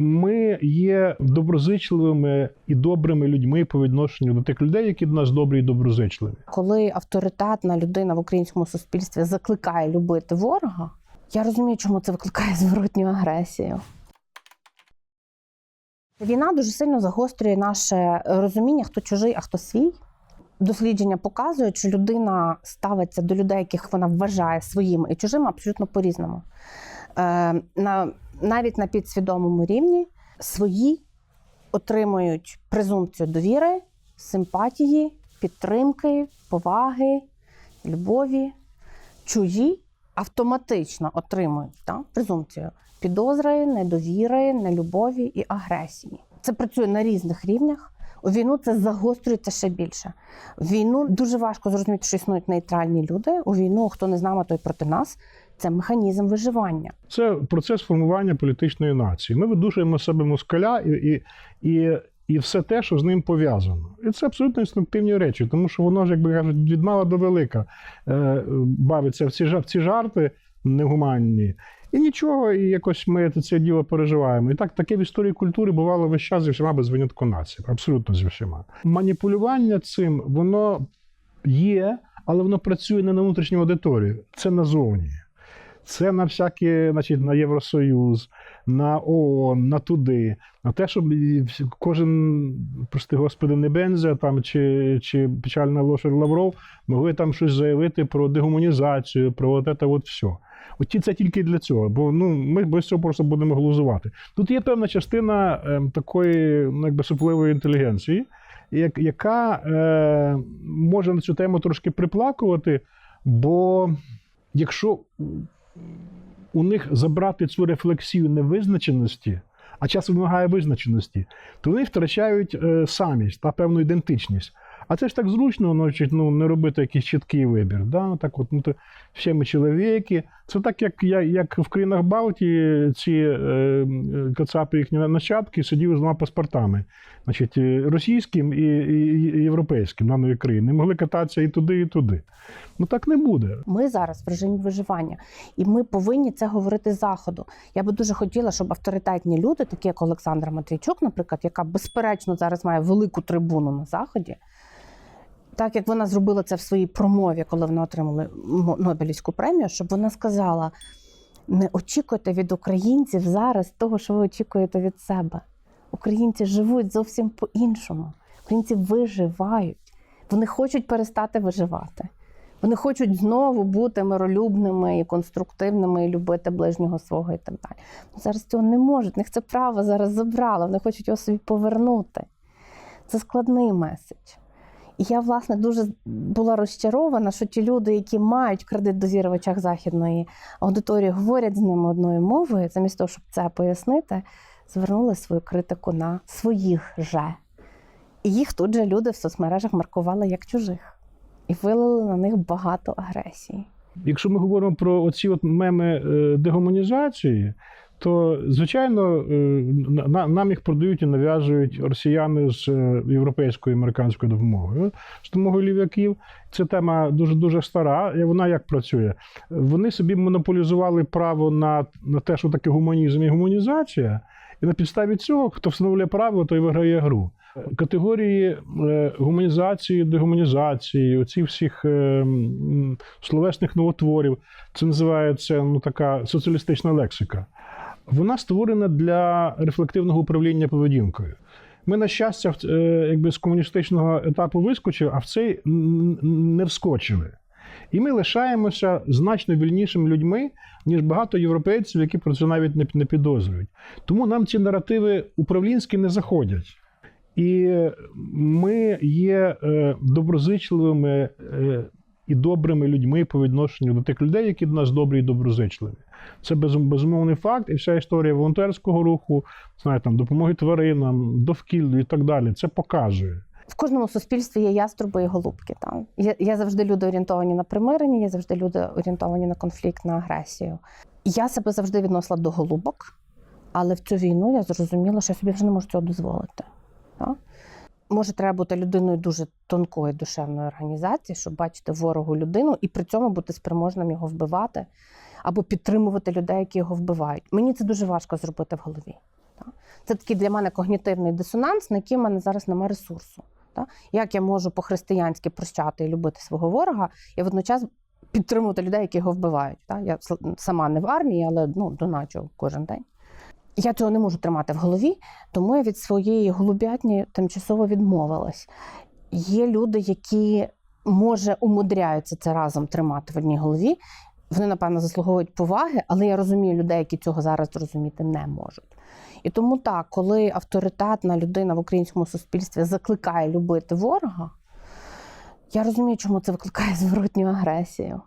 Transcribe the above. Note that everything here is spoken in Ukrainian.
Ми є доброзичливими і добрими людьми по відношенню до тих людей, які до нас добрі і доброзичливі. Коли авторитетна людина в українському суспільстві закликає любити ворога, я розумію, чому це викликає зворотню агресію. Війна дуже сильно загострює наше розуміння, хто чужий, а хто свій. Дослідження показують, що людина ставиться до людей, яких вона вважає своїми і чужими, абсолютно по-різному. Е, на, навіть на підсвідомому рівні свої отримують презумпцію довіри, симпатії, підтримки, поваги, любові. Чужі автоматично отримують та, презумпцію підозри, недовіри, нелюбові і агресії. Це працює на різних рівнях. У війну це загострюється ще більше. В війну дуже важко зрозуміти, що існують нейтральні люди. У війну, хто не з нами, той проти нас. Це механізм виживання. Це процес формування політичної нації. Ми видушуємо себе москаля і, і, і, і все те, що з ним пов'язано. І це абсолютно інстинктивні речі, тому що воно ж, як би кажуть, від мала до велика е, бавиться в ці, в ці жарти негуманні. І нічого, і якось ми це діло переживаємо. І так таке в історії культури бувало весь час зі всіма без винятку націй. Абсолютно зі всіма. Маніпулювання цим воно є, але воно працює не на внутрішню аудиторію, це назовні. Це на всякі, значить, на Євросоюз, на ООН, на туди, на те, щоб кожен, прости господи, не Бензя там чи, чи печальна лошадь Лавров могли там щось заявити про дегуманізацію, про от це от все. От це тільки для цього, бо ну, ми без цього просто будемо глузувати. Тут є певна частина ем, такої ну, якби супливої інтелігенції, як, яка е, може на цю тему трошки приплакувати, бо якщо у них забрати цю рефлексію невизначеності, а час вимагає визначеності, то вони втрачають е, самість та певну ідентичність. А це ж так зручно, чи, ну, не робити якийсь чіткий вибір. Да? Так от, ну, то всі ми чоловіки. Це так, як, як, в країнах Балтії ці е, е, кацапи їхні нащадки сиділи з двома паспортами, значить, е, російським і, і, і європейським на нові країни. Могли кататися і туди, і туди. Ну так не буде. Ми зараз в режимі виживання, і ми повинні це говорити заходу. Я би дуже хотіла, щоб авторитетні люди, такі як Олександра Матвійчук, наприклад, яка безперечно зараз має велику трибуну на заході. Так як вона зробила це в своїй промові, коли вона отримала Нобелівську премію, щоб вона сказала: не очікуйте від українців зараз того, що ви очікуєте від себе. Українці живуть зовсім по-іншому. Українці виживають. Вони хочуть перестати виживати. Вони хочуть знову бути миролюбними і конструктивними, і любити ближнього свого і так далі. Ну, Зараз цього не можуть. Них це право зараз забрало. Вони хочуть його собі повернути. Це складний меседж. Я, власне, дуже була розчарована, що ті люди, які мають кредит в західної аудиторії, говорять з ними одною мовою, замість того, щоб це пояснити, звернули свою критику на своїх же. І їх тут же люди в соцмережах маркували як чужих і вилили на них багато агресії. Якщо ми говоримо про оці от меми е, дегуманізації, то звичайно е, нам їх продають і нав'язують росіяни з е, європейською і американською допомогою. З допомогою лів'яків ця тема дуже дуже стара. І вона як працює? Вони собі монополізували право на, на те, що таке гуманізм і гуманізація, і на підставі цього, хто встановлює правило, той виграє гру. Категорії е, гуманізації, дегуманізації, оці всіх словесних новотворів, це називається ну, така соціалістична лексика. Вона створена для рефлективного управління поведінкою. Ми, на щастя, е, якби з комуністичного етапу вискочили, а в цей не вскочили. І ми лишаємося значно вільнішими людьми, ніж багато європейців, які про це навіть не, не підозрюють. Тому нам ці наративи управлінські не заходять. І ми є е, доброзичливими е, і добрими людьми по відношенню до тих людей, які до нас добрі і доброзичливі. Це безумовний факт, і вся історія волонтерського руху, знаєте, там, допомоги тваринам, довкіллю і так далі. Це показує. В кожному суспільстві є яструби і голубки. Там. Є, є завжди люди орієнтовані на примирення, є завжди люди орієнтовані на конфлікт, на агресію. Я себе завжди відносила до голубок, але в цю війну я зрозуміла, що я собі вже не можу цього дозволити. Так? Може, треба бути людиною дуже тонкої душевної організації, щоб бачити ворогу людину і при цьому бути спроможним його вбивати або підтримувати людей, які його вбивають. Мені це дуже важко зробити в голові. Це такий для мене когнітивний дисонанс, на який в мене зараз немає ресурсу. Як я можу по-християнськи прощати і любити свого ворога, і водночас підтримувати людей, які його вбивають. Я сама не в армії, але ну, доначу кожен день. Я цього не можу тримати в голові, тому я від своєї голубятні тимчасово відмовилась. Є люди, які може умудряються це разом тримати в одній голові. Вони, напевно, заслуговують поваги, але я розумію людей, які цього зараз зрозуміти не можуть. І тому так, коли авторитетна людина в українському суспільстві закликає любити ворога, я розумію, чому це викликає зворотню агресію.